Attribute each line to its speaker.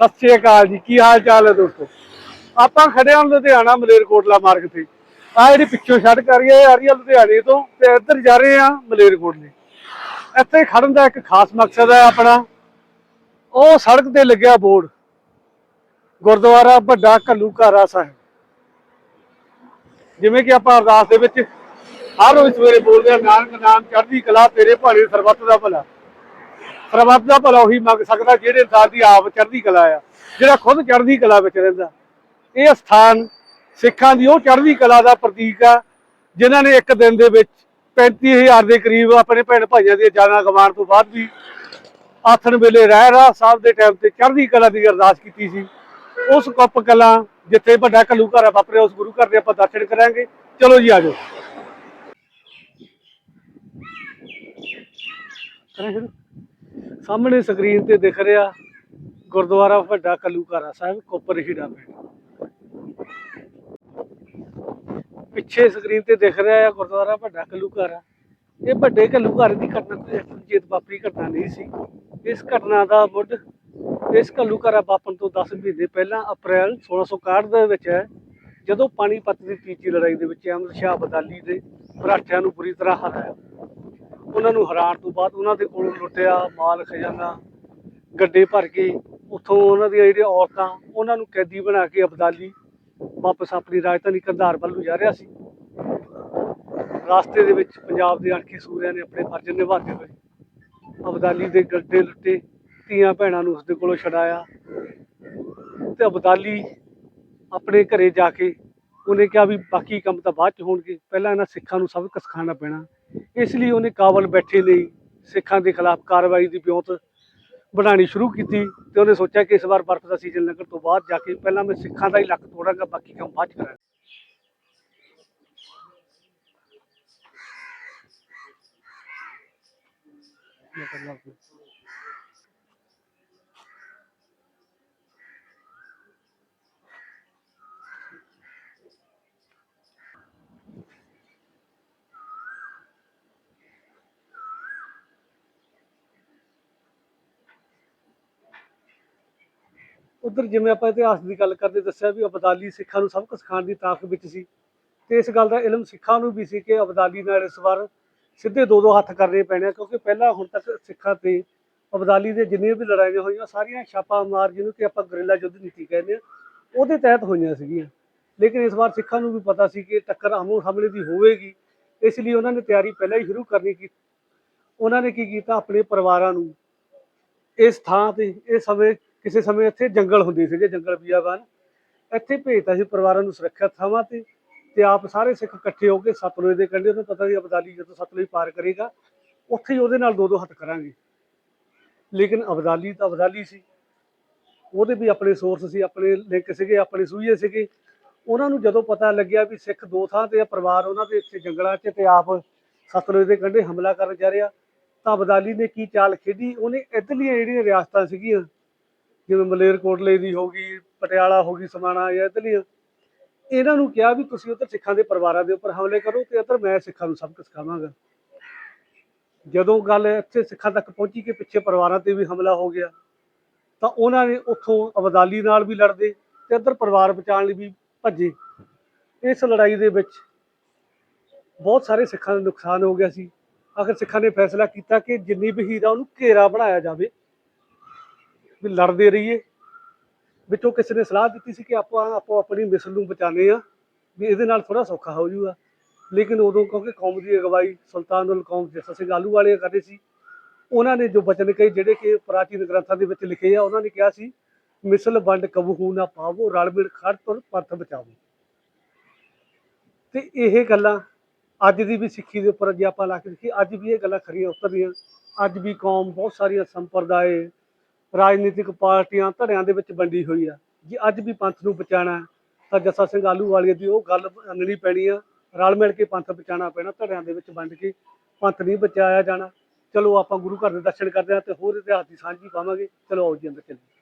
Speaker 1: ਸਤਿ ਸ਼੍ਰੀ ਅਕਾਲ ਜੀ, ਕੀ ਹਾਲ ਚਾਲ ਹੈ ਦੋਸਤੋ? ਆਪਾਂ ਖੜੇ ਹਾਂ ਲੁਧਿਆਣਾ ਮਲੇਰਕੋਟਲਾ ਮਾਰਗ ਤੇ। ਆ ਜਿਹੜੀ ਪਿੱਛੋਂ ਸੜਕ ਆ ਰਹੀ ਹੈ, ਆ ਰਹੀ ਹੈ ਲੁਧਿਆਣੇ ਤੋਂ ਤੇ ਇੱਧਰ ਜਾ ਰਹੇ ਆ ਮਲੇਰਕੋਟਲੇ। ਇੱਥੇ ਖੜਨ ਦਾ ਇੱਕ ਖਾਸ ਮਕਸਦ ਹੈ ਆਪਣਾ। ਉਹ ਸੜਕ ਤੇ ਲੱਗਿਆ ਬੋਰਡ, ਗੁਰਦੁਆਰਾ ਵੱਡਾ ਕੱਲੂ ਘਾਰਾ ਸਾਹਿਬ। ਜਿਵੇਂ ਕਿ ਆਪਾਂ ਅਰਦਾਸ ਦੇ ਵਿੱਚ ਹਰ ਰੋਜ਼ ਸਵੇਰੇ ਬੋਲਦੇ ਆ ਨਾਨਕ ਨਾਮ ਚੜ੍ਹਦੀ ਕਲਾ ਤੇਰੇ ਭਾਣੇ ਸਰਬੱਤ ਦਾ ਭਲਾ। ਸਰਬੱਤ ਦਾ ਭਲਾ ਉਹੀ ਮੰਗ ਸਕਦਾ ਜਿਹੜੇ ਇਨਸਾਨ ਦੀ ਆਪ ਚੜ੍ਹਦੀ ਕਲਾ ਆ, ਜਿਹੜਾ ਖੁਦ ਚੜ੍ਹਦੀ ਕਲਾ ਵਿੱਚ ਰਹਿੰਦਾ। ਇਹ ਸਥਾਨ ਸਿੱਖਾਂ ਦੀ ਉਹ ਚੜ੍ਹਦੀ ਕਲਾ ਦਾ ਪ੍ਰਤੀਕ ਆ, ਜਿਨ੍ਹਾਂ ਨੇ ਇੱਕ ਦਿਨ ਦੇ ਵਿੱਚ 35000 ਦੇ ਕਰੀਬ ਆਪਣੇ ਭੈਣ ਭਾਈਆਂ ਦੀਆਂ ਜਾਨਾਂ ਗਵਾਉਣ ਤੋਂ ਬਾਅਦ ਵੀ ਆਥਣ ਵੇਲੇ ਰਹਿ ਰਾਹ ਸਾਹਿਬ ਦੇ ਟਾਈਮ ਤੇ ਚੜ੍ਹਦੀ ਕਲਾ ਦੀ ਅਰਦਾਸ ਕੀਤੀ ਸੀ। ਉਸ ਕੁੱਪ ਕਲਾ ਜਿੱਥੇ ਵੱਡਾ ਘੱਲੂ ਘਰ ਵਾਪਰਿਆ, ਉਸ ਗੁਰੂ ਘਰ ਦੇ ਆਪਾਂ ਦਰਸ਼ਨ ਕਰਾਂਗੇ। ਚਲੋ ਜੀ ਆਜੋ ਕਰਾਂ ਸ਼ੁਰੂ? ਸਾਹਮਣੇ ਸਕਰੀਨ ਤੇ ਦਿਖ ਰਿਹਾ ਗੁਰਦੁਆਰਾ ਵੱਡਾ ਕਲੂਕਾਰਾ ਸਾਹਿਬ, ਕੋਪਰ ਹੀੜਾ ਪਿੰਡ। ਪਿੱਛੇ ਸਕਰੀਨ ਤੇ ਦਿਖ ਰਿਹਾ ਹੈ ਗੁਰਦੁਆਰਾ ਵੱਡਾ ਕਲੂਕਾਰਾ। ਇਹ ਵੱਡੇ ਕਲੂਕਾਰੇ ਦੀ ਘਟਨਾ ਕੋਈ ਵਾਪਰੀ ਘਟਨਾ ਨਹੀਂ ਸੀ। ਇਸ ਘਟਨਾ ਦਾ ਮੁੱਢ ਇਸ ਕਲੂਕਾਰਾ ਵਾਪਰਨ ਤੋਂ 10 ਮਹੀਨੇ ਪਹਿਲਾਂ ਅਪ੍ਰੈਲ 1661 ਦੇ ਵਿੱਚ ਹੈ, ਜਦੋਂ ਪਾਣੀਪਤ ਦੀ ਤੀਜੀ ਲੜਾਈ ਦੇ ਵਿੱਚ ਅਹਿਮਦ ਸ਼ਾਹ ਬਦਾਲੀ ਦੇ ਮਰਾਠਿਆਂ ਨੂੰ ਬੁਰੀ ਤਰ੍ਹਾਂ ਹਰਾਇਆ। ਉਹਨਾਂ ਨੂੰ ਹਰਾਉਣ ਤੋਂ ਬਾਅਦ ਉਹਨਾਂ ਦੇ ਕੋਲੋਂ ਲੁੱਟਿਆ, ਮਾਲ ਖਜ਼ਾਨਾ, ਗੱਡੇ ਭਰ ਕੇ ਉੱਥੋਂ ਉਹਨਾਂ ਦੀਆਂ ਜਿਹੜੀਆਂ ਔਰਤਾਂ, ਉਹਨਾਂ ਨੂੰ ਕੈਦੀ ਬਣਾ ਕੇ ਅਬਦਾਲੀ ਵਾਪਸ ਆਪਣੀ ਰਾਜਧਾਨੀ ਕੰਧਾਰ ਵੱਲ ਨੂੰ ਜਾ ਰਿਹਾ ਸੀ। ਰਸਤੇ ਦੇ ਵਿੱਚ ਪੰਜਾਬ ਦੇ ਅਣਖੀ ਸੂਰਿਆਂ ਨੇ ਆਪਣੇ ਫਰਜ਼ ਨਿਭਾਉਂਦੇ ਹੋਏ ਅਬਦਾਲੀ ਦੇ ਗੱਡੇ ਲੁੱਟੇ, ਧੀਆਂ ਭੈਣਾਂ ਨੂੰ ਉਸਦੇ ਕੋਲੋਂ ਛਡਾਇਆ ਤੇ ਅਬਦਾਲੀ ਆਪਣੇ ਘਰੇ ਜਾ ਕੇ ਉਹਨੇ ਕਿਹਾ ਵੀ ਬਾਕੀ ਕੰਮ ਤਾਂ ਬਾਅਦ ਚ ਹੋਣਗੇ, ਪਹਿਲਾਂ ਇਹਨਾਂ ਸਿੱਖਾਂ ਨੂੰ ਸਬਕ ਸਿਖਾਉਣਾ ਪੈਣਾ। ਇਸ ਲਈ ਉਹਨੇ ਕਾਬਲ ਬੈਠੇ ਲਈ ਸਿੱਖਾਂ ਦੇ ਖਿਲਾਫ ਕਾਰਵਾਈ ਦੀ ਵਿਉਂਤ ਬਣਾਉਣੀ ਸ਼ੁਰੂ ਕੀਤੀ ਤੇ ਉਹਨੇ ਸੋਚਿਆ ਕਿ ਇਸ ਵਾਰ ਬਰਫ਼ ਦਾ ਸੀਜ਼ਨ ਲੱਗਣ ਤੋਂ ਬਾਅਦ ਜਾ ਕੇ ਪਹਿਲਾਂ ਮੈਂ ਸਿੱਖਾਂ ਦਾ ਹੀ ਲੱਕ ਤੋੜਾਂਗਾ, ਬਾਕੀ ਕੰਮ ਬਾਅਦ ਚ ਕਰਾਂਗਾ। ਉਧਰ ਜਿਵੇਂ ਆਪਾਂ ਇਤਿਹਾਸ ਦੀ ਗੱਲ ਕਰਦੇ, ਦੱਸਿਆ ਵੀ ਅਬਦਾਲੀ ਸਿੱਖਾਂ ਨੂੰ ਸਬਕ ਸਿਖਾਉਣ ਦੀ ਤਾਕਤ ਵਿੱਚ ਸੀ। ਤੇ ਇਸ ਗੱਲ ਦਾ ਇਲਮ ਸਿੱਖਾਂ ਨੂੰ ਵੀ ਸੀ ਕਿ ਅਬਦਾਲੀ ਨਾਲ ਇਸ ਵਾਰ ਸਿੱਧੇ ਦੋ ਦੋ ਹੱਥ ਕਰਨੇ ਪੈਣੇ ਆ, ਕਿਉਂਕਿ ਪਹਿਲਾਂ ਹੁਣ ਤੱਕ ਸਿੱਖਾਂ ਤੇ ਅਬਦਾਲੀ ਦੇ ਜਿੰਨੀਆਂ ਵੀ ਲੜਾਈਆਂ ਹੋਈਆਂ, ਸਾਰੀਆਂ ਛਾਪਾ ਮਾਰ ਜਿਹਨੂੰ ਕਿ ਆਪਾਂ ਗਰਿੱਲਾ ਯੁੱਧ ਨੀਤੀ ਕਹਿੰਦੇ ਆ, ਉਹਦੇ ਤਹਿਤ ਹੋਈਆਂ ਸੀਗੀਆਂ। ਲੇਕਿਨ ਇਸ ਵਾਰ ਸਿੱਖਾਂ ਨੂੰ ਵੀ ਪਤਾ ਸੀ ਕਿ ਟੱਕਰ ਆਮੋ ਹਮਲੇ ਦੀ ਹੋਵੇਗੀ, ਇਸ ਲਈ ਉਹਨਾਂ ਨੇ ਤਿਆਰੀ ਪਹਿਲਾਂ ਹੀ ਸ਼ੁਰੂ ਕਰਨੀ ਕੀ, ਉਹਨਾਂ ਨੇ ਕੀ ਕੀਤਾ, ਆਪਣੇ ਪਰਿਵਾਰਾਂ ਨੂੰ ਇਸ ਥਾਂ ਤੇ, ਇਸ ਸਮੇਂ ਕਿਸੇ ਸਮੇਂ ਇੱਥੇ ਜੰਗਲ ਹੁੰਦੇ ਸੀਗੇ, ਜੰਗਲ ਬਿਆਬਾਨ ਇੱਥੇ ਭੇਜਤਾ ਸੀ ਪਰਿਵਾਰਾਂ ਨੂੰ ਸੁਰੱਖਿਅਤ ਥਾਵਾਂ ਤੇ ਤੇ ਆਪ ਸਾਰੇ ਸਿੱਖ ਇਕੱਠੇ ਹੋ ਕੇ ਸਤਲੁਜ ਦੇ ਕੰਢੇ ਉਹਨੂੰ ਪਤਾ ਸੀ ਅਬਦਾਲੀ ਜਦੋਂ ਸਤਲੁਜ ਪਾਰ ਕਰੇਗਾ, ਉੱਥੇ ਹੀ ਉਹਦੇ ਨਾਲ ਦੋ ਦੋ ਹੱਥ ਕਰਾਂਗੇ। ਲੇਕਿਨ ਅਬਦਾਲੀ ਤਾਂ ਅਬਦਾਲੀ ਸੀ। ਉਹਦੇ ਵੀ ਆਪਣੇ ਸੋਰਸ ਸੀ, ਆਪਣੇ ਲਿੰਕ ਸੀਗੇ, ਆਪਣੇ ਸੂਈਏ ਸੀਗੇ। ਉਹਨਾਂ ਨੂੰ ਜਦੋਂ ਪਤਾ ਲੱਗਿਆ ਵੀ ਸਿੱਖ ਦੋ ਥਾਂ ਤੇ ਆ, ਪਰਿਵਾਰ ਉਹਨਾਂ ਦੇ ਇੱਥੇ ਜੰਗਲਾਂ 'ਚ ਤੇ ਆਪ ਸਤਲੁਜ ਦੇ ਕੰਢੇ ਹਮਲਾ ਕਰਨ ਜਾ ਰਿਹਾ, ਤਾਂ ਅਬਦਾਲੀ ਨੇ ਕੀ ਚਾਲ ਖੇਡੀ? ਉਹਨੇ ਇੱਧਰਲੀਆਂ ਜਿਹੜੀਆਂ ਰਿਆਸਤਾਂ ਸੀਗੀਆਂ ਜਿਵੇਂ ਮਲੇਰਕੋਟਲੇ ਦੀ ਹੋ ਪਟਿਆਲਾ ਹੋ ਸਮਾਣਾ ਜਾਂ ਇੱਧਰਲੀਆਂ ਇਹਨਾਂ ਨੂੰ ਕਿਹਾ ਵੀ ਤੁਸੀਂ ਉੱਧਰ ਸਿੱਖਾਂ ਦੇ ਪਰਿਵਾਰਾਂ ਦੇ ਉੱਪਰ ਹਮਲੇ ਕਰੋ ਤੇ ਇੱਧਰ ਮੈਂ ਸਿੱਖਾਂ ਨੂੰ ਸਬਕ ਸਿਖਾਵਾਂਗਾ। ਜਦੋਂ ਗੱਲ ਇੱਥੇ ਸਿੱਖਾਂ ਤੱਕ ਪਹੁੰਚੀ ਕਿ ਪਿੱਛੇ ਪਰਿਵਾਰਾਂ ਤੇ ਵੀ ਹਮਲਾ ਹੋ ਗਿਆ, ਤਾਂ ਉਹਨਾਂ ਨੇ ਉੱਥੋਂ ਅਬਦਾਲੀ ਨਾਲ ਵੀ ਲੜਦੇ ਤੇ ਇੱਧਰ ਪਰਿਵਾਰ ਬਚਾਉਣ ਲਈ ਵੀ ਭੱਜੇ। ਇਸ ਲੜਾਈ ਦੇ ਵਿੱਚ ਬਹੁਤ ਸਾਰੇ ਸਿੱਖਾਂ ਦਾ ਨੁਕਸਾਨ ਹੋ ਗਿਆ ਸੀ। ਆਖਰ ਸਿੱਖਾਂ ਨੇ ਫੈਸਲਾ ਕੀਤਾ ਕਿ ਜਿੰਨੀ ਵੀ ਆ ਉਹਨੂੰ ਘੇਰਾ ਬਣਾਇਆ ਜਾਵੇ ਵੀ ਲੜਦੇ ਰਹੀਏ। ਵਿੱਚੋਂ ਕਿਸੇ ਨੇ ਸਲਾਹ ਦਿੱਤੀ ਸੀ ਕਿ ਆਪਾਂ ਆਪੋ ਆਪਣੀ ਮਿਸਲ ਨੂੰ ਬਚਾਣੇ ਆ ਵੀ ਇਹਦੇ ਨਾਲ ਥੋੜਾ ਸੌਖਾ ਹੋ ਜਾਊਗਾ। ਲੇਕਿਨ ਉਦੋਂ ਕਿਉਂਕਿ ਕੌਮ ਦੀ ਅਗਵਾਈ ਸੁਲਤਾਨੁਲ ਕੌਮ ਜੱਸਾ ਸਿੰਘ ਆਲੂ ਵਾਲੇ ਕਰਦੇ ਸੀ। ਉਹਨਾਂ ਨੇ ਜੋ ਬਚਨ ਕਹੇ, ਜਿਹੜੇ ਕਿ ਪ੍ਰਾਚੀਨ ਗ੍ਰੰਥਾਂ ਦੇ ਵਿੱਚ ਲਿਖੇ ਆ, ਉਹਨਾਂ ਨੇ ਕਿਹਾ ਸੀ, ਮਿਸਲ ਵੰਡ ਕਬਹੂ ਨਾ ਪਾਵੋ, ਰਲ ਮਿਲ ਖੜ ਤੁਰ ਪਰਥ ਬਚਾਵੋ। ਤੇ ਇਹ ਗੱਲਾਂ ਅੱਜ ਦੀ ਵੀ ਸਿੱਖੀ ਦੇ ਉੱਪਰ ਜੇ ਆਪਾਂ ਲਾ ਕੇ ਦੇਖੀਏ, ਅੱਜ ਵੀ ਇਹ ਗੱਲਾਂ ਖਰੀਆਂ ਉਤਰਦੀਆਂ ਅੱਜ ਵੀ ਕੌਮ ਬਹੁਤ ਸਾਰੀਆਂ ਸੰਪਰਦਾਏ ਰਾਜਨੀਤਿਕ ਪਾਰਟੀਆਂ ਧੜਿਆਂ ਦੇ ਵਿੱਚ ਵੰਡੀ ਹੋਈ ਆ। ਜੇ ਅੱਜ ਵੀ ਪੰਥ ਨੂੰ ਬਚਾਉਣਾ ਤਾਂ ਜੱਸਾ ਸਿੰਘ ਆਲੂ ਵਾਲੀਏ ਦੀ ਉਹ ਗੱਲ ਮੰਨਣੀ ਪੈਣੀ ਆ। ਰਲ ਮਿਲ ਕੇ ਪੰਥ ਬਚਾਉਣਾ ਪੈਣਾ, ਧੜਿਆਂ ਦੇ ਵਿੱਚ ਵੰਡ ਕੇ ਪੰਥ ਨਹੀਂ ਬਚਾਇਆ ਜਾਣਾ। ਚਲੋ ਆਪਾਂ ਗੁਰੂ ਘਰ ਦੇ ਦਰਸ਼ਨ ਕਰਦੇ ਹਾਂ ਤੇ ਹੋਰ ਇਤਿਹਾਸ ਦੀ ਸਾਂਝੀ ਪਾਵਾਂਗੇ। ਚਲੋ ਆਓ ਜੀ ਅੰਦਰ ਚੱਲੀਏ।